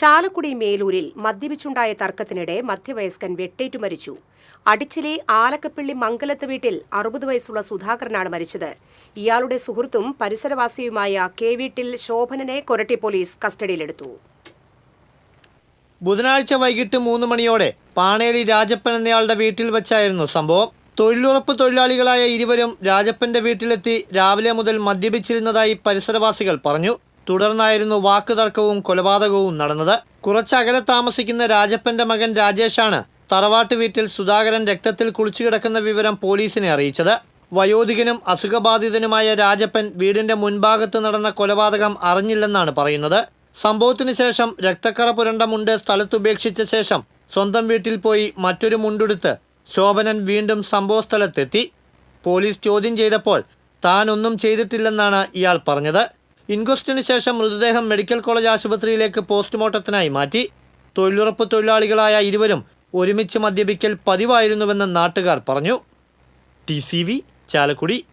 ചാലക്കുടി മേലൂരിൽ മദ്യപിച്ചുണ്ടായ തർക്കത്തിനിടെ മധ്യവയസ്കൻ വെട്ടേറ്റു മരിച്ചു. അടിച്ചിലെ ആലക്കപ്പിള്ളി മംഗലത്ത് വീട്ടിൽ അറുപത് വയസ്സുള്ള സുധാകരനാണ് മരിച്ചത്. ഇയാളുടെ സുഹൃത്തും പരിസരവാസിയുമായ കെ വീട്ടിൽ ശോഭനനെ കൊരട്ടി പോലീസ് കസ്റ്റഡിയിലെടുത്തു. ബുധനാഴ്ച വൈകിട്ട് മൂന്ന് മണിയോടെ പാണേലി രാജപ്പൻ എന്നയാളുടെ വീട്ടിൽ വെച്ചായിരുന്നു സംഭവം. തൊഴിലുറപ്പ് തൊഴിലാളികളായ ഇരുവരും രാജപ്പന്റെ വീട്ടിലെത്തി രാവിലെ മുതൽ മദ്യപിച്ചിരുന്നതായി പരിസരവാസികൾ പറഞ്ഞു. തുടർന്നായിരുന്നു വാക്കുതർക്കവും കൊലപാതകവും നടന്നത്. കുറച്ചകലെ താമസിക്കുന്ന രാജപ്പന്റെ മകൻ രാജേഷാണ് തറവാട്ട് വീട്ടിൽ സുധാകരൻ രക്തത്തിൽ കുളിച്ചു കിടക്കുന്ന വിവരം പോലീസിനെ അറിയിച്ചത്. വയോധികനും അസുഖബാധിതനുമായ രാജപ്പൻ വീടിന്റെ മുൻഭാഗത്ത് നടന്ന കൊലപാതകം അറിഞ്ഞില്ലെന്നാണ് പറയുന്നത്. സംഭവത്തിന് ശേഷം രക്തക്കറ പുരണ്ട മുണ്ട് സ്ഥലത്തുപേക്ഷിച്ച ശേഷം സ്വന്തം വീട്ടിൽ പോയി മറ്റൊരു മുണ്ടെടുത്ത് ശോഭനൻ വീണ്ടും സംഭവസ്ഥലത്തെത്തി. പോലീസ് ചോദ്യം ചെയ്തപ്പോൾ താനൊന്നും ചെയ്തിട്ടില്ലെന്നാണ് ഇയാൾ പറഞ്ഞത്. ഇൻക്വസ്റ്റിന് ശേഷം മൃതദേഹം മെഡിക്കൽ കോളേജ് ആശുപത്രിയിലേക്ക് പോസ്റ്റ്മോർട്ടത്തിനായി മാറ്റി. തൊഴിലുറപ്പ് തൊഴിലാളികളായ ഇരുവരും ഒരുമിച്ച് മദ്യപിക്കൽ പതിവായിരുന്നുവെന്ന് നാട്ടുകാർ പറഞ്ഞു. ടി ചാലക്കുടി.